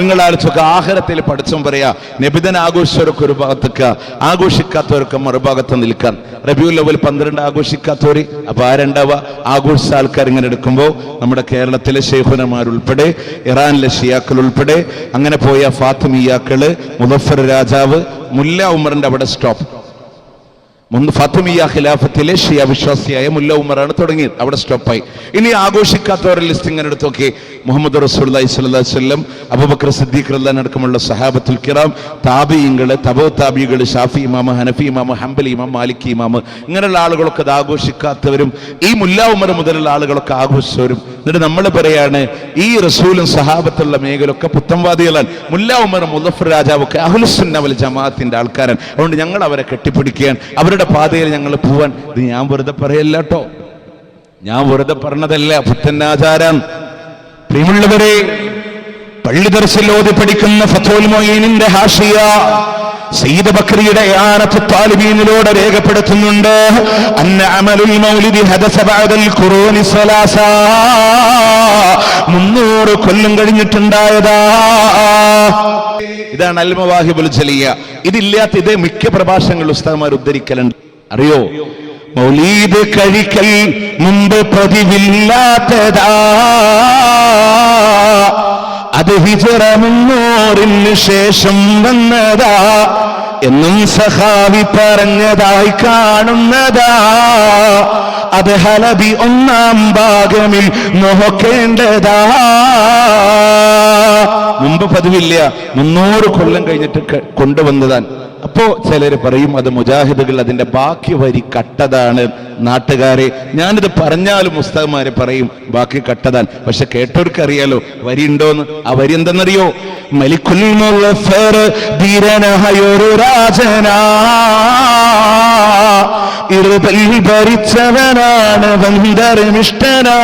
നിങ്ങൾ ആലോചിച്ചൊക്കെ ആഹാരത്തിൽ പഠിച്ചും പറയാ. നബിതൻ ആഘോഷിച്ചവർക്ക് ഒരു ഭാഗത്തേക്ക്. ആഘോഷിക്കാത്തവർക്ക് മറുഭാഗത്ത് നിൽക്കാൻ. റബിയുൽ ലെവൽ പന്ത്രണ്ട് ആഘോഷിക്കാത്തവര്. അപ്പൊ ആരുണ്ടാവുക ആഘോഷിച്ച ആൾക്കാർ ഇങ്ങനെ എടുക്കുമ്പോൾ നമ്മുടെ കേരളത്തിലെ ഷെയ്ഖുനമാരുൾപ്പെടെ ഇറാനിലെ ഷിയാക്കൾ ഉൾപ്പെടെ അങ്ങനെ പോയ ഫാത്തിമിയാക്കൾ മുദഫർ രാജാവ് മുല്ല ഉമറിന്റെ അവിടെ സ്റ്റോപ്പ്. മുന്ന് ഫാത്തിമിയ ഖിലാഫത്തിലെ ഷിയ വിശ്വാസിയായ മുല്ല ഉമറാണ് തുടങ്ങിയത്. അവിടെ സ്റ്റോപ്പായി. ഇനി ആഘോഷിക്കാത്തവരുടെ ലിസ്റ്റ് ഇങ്ങനെ എടുത്തൊക്കെ മുഹമ്മദ് റസൂല്ലി സ്വല്ലാ വസല്ലം അബൂബക്കർ സിദ്ദീഖ് അൻഹു അടക്കമുള്ള സഹാബത്തുൽ കിറാം താബിയങ്ങൾ തബോ താബികൾ ഷാഫി ഇമാമ ഹനഫി ഇമാമ ഹംബലി ഇമാം മാലിക് ഇമാമ് ഇങ്ങനെയുള്ള ആളുകളൊക്കെ അത് ആഘോഷിക്കാത്തവരും ഈ മുല്ല ഉമർ മുതലുള്ള ആളുകളൊക്കെ ആഘോഷിച്ചവരും എന്നിട്ട് നമ്മൾ പറയാണ് ഈ റസൂലും സഹാബത്തുള്ള മേഖലൊക്കെ പുത്തംവാദികളാണ് മുല്ല ഉമർ മുദഫർ രാജാവൊക്കെ അഹുലുസുന്ന ജമാഅത്തിന്റെ ആൾക്കാരാണ്. അതുകൊണ്ട് ഞങ്ങൾ അവരെ കെട്ടിപ്പിടിക്കുകയാണ്. അവരുടെ പാതയിൽ ഞങ്ങൾ പോവാൻ. ഇത് ഞാൻ വെറുതെ പറയല്ല കേട്ടോ. ഞാൻ വെറുതെ പറഞ്ഞതല്ല പുത്തന്നാചാരം പ്രിയമുള്ളവരെ പള്ളി ദർശിൽ ഓതി പഠിക്കുന്ന ഫത്തോൽ മൊയ്യനിന്റെ ഹാഷിയ സയ്യിദ് ബക്രിയുടെ ആനത്ത് താലിബീനിലൂടെ രേഖപ്പെടുത്തുന്നുണ്ട്. അന്ന അമലുൽ മൗലിദി ഹദസ ബഅദൽ ഖുറൂനി സലാസ മുന്നൂറ് കൊല്ലം കഴിഞ്ഞിട്ടുണ്ടായതാ. ഇതാണ് അൽമവാഹിബുൽ ജലിയ. ഇതില്ലാത്ത ഇതേ മിക്ക പ്രഭാഷണങ്ങൾ ഉസ്താദ്മാർ ഉദ്ധരിക്കലുണ്ട്. അറിയോ? മൗലീദ് കഴിക്കൽ മുമ്പ് പതിവില്ലാത്തതാ. അത് ഹിജറ മുന്നൂറിന് ശേഷം വന്നതാ എന്നും സഹാവി പറഞ്ഞതായി കാണുന്നതാ. അത് ഹലബി ഒന്നാം ഭാഗമിൽ നോക്കേണ്ടതാ. മുമ്പ് പതിവില്ല മുന്നൂറ് കൊല്ലം കഴിഞ്ഞിട്ട് ക- അപ്പോ ചിലർ പറയും അത് മുജാഹിദുകൾ അതിന്റെ ബാക്കി വരി കട്ടതാണ്. നാട്ടുകാരെ ഞാനിത് പറഞ്ഞാലും പുസ്തകന്മാരെ പറയും ബാക്കി കട്ടതാൻ പക്ഷെ കേട്ടവർക്ക് അറിയാലോ വരി ഉണ്ടോന്ന്. ആ വരി എന്തെന്നറിയോ? മലിക്കുൽ ധീരനായൊരു രാജനാ. ഭരിച്ചവനാണ് വന്ദരമിഷ്ടനാ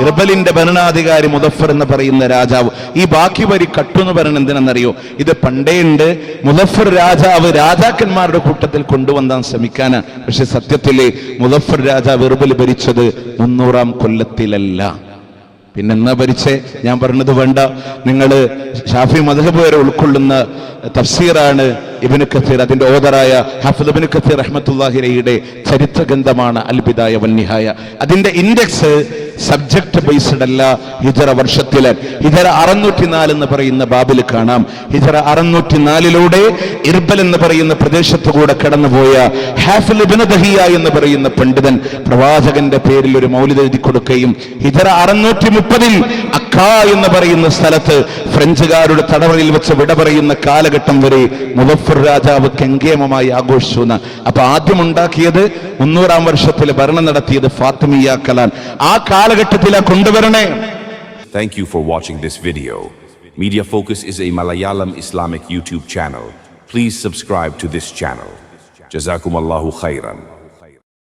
ഇർബലിന്റെ ഭരണാധികാരി മുദഫർ എന്ന് പറയുന്ന രാജാവ്. ഈ ബാക്കി വരി കട്ടു എന്ന് പറയുന്നത് എന്തിനെന്നറിയോ? ഇത് പണ്ടേ ഉണ്ട്. മുദഫർ രാജാവ് രാജാക്കന്മാരുടെ കൂട്ടത്തിൽ കൊണ്ടുവന്നാൻ ശ്രമിക്കാനാണ് പക്ഷെ സത്യത്തിൽ മുദഫർ രാജാവ് ഇർബൽ ഭരിച്ചത് മുന്നൂറാം കൊല്ലത്തിലല്ല. പിന്നെന്നാ ഭരിച്ചേ? ഞാൻ പറഞ്ഞത് വേണ്ട. നിങ്ങൾ ഷാഫി മധബ് വരെ ഉൾക്കൊള്ളുന്ന തഫ്സീറാണ് ഇബിന് ഖസീർ അതിന്റെ ഓദറായ ഹഫദ് ഇബിന് ഖസീർ റഹ്മത്തുല്ലാഹിരയുടെ ചരിത്ര ഗ്രന്ഥമാണ് അൽബിദായ വന്നിഹായ. അതിന്റെ ഇൻഡെക്സ് സബ്ജക്ട് ബേസ്ഡ് അല്ല ഹിജറ വർഷത്തിൽ ഹിജറ അറുന്നൂറ്റി നാല് എന്ന് പറയുന്ന ബാബിൽ കാണാം. ഹിജറ അറുന്നൂറ്റി നാലിലൂടെ ഇർബൽ എന്ന് പറയുന്ന പ്രദേശത്തു കൂടെ കടന്നുപോയ ഹാഫിൽ ദഹിയ എന്ന് പറയുന്ന പണ്ഡിതൻ പ്രവാചകന്റെ പേരിൽ ഒരു മൗലിദ് എഴുതി കൊടുക്കുകയും ഹിജറ അറുന്നൂറ്റി മുപ്പതിൽ അക്കാ എന്ന് പറയുന്ന സ്ഥലത്ത് ഫ്രഞ്ചുകാരുടെ തടവറയിൽ വെച്ച് വിട പറയുന്ന കാലഘട്ടം വരെ മുബഫർ രാജാവ് കെങ്കേമമായി ആഘോഷിച്ചു എന്ന് അപ്പൊ ആദ്യം ഉണ്ടാക്കിയത് മുന്നൂറാം വർഷത്തിൽ ഭരണം നടത്തിയത് ഫാത്തിമിയ കലാൻ. ആ കാലഘട്ടത്തിലാ കൊണ്ടുവരണേ. Thank you for watching this video media focus is a Malayalam Islamic YouTube channel please subscribe to this channel ജസാക്കും ഖൈറൻ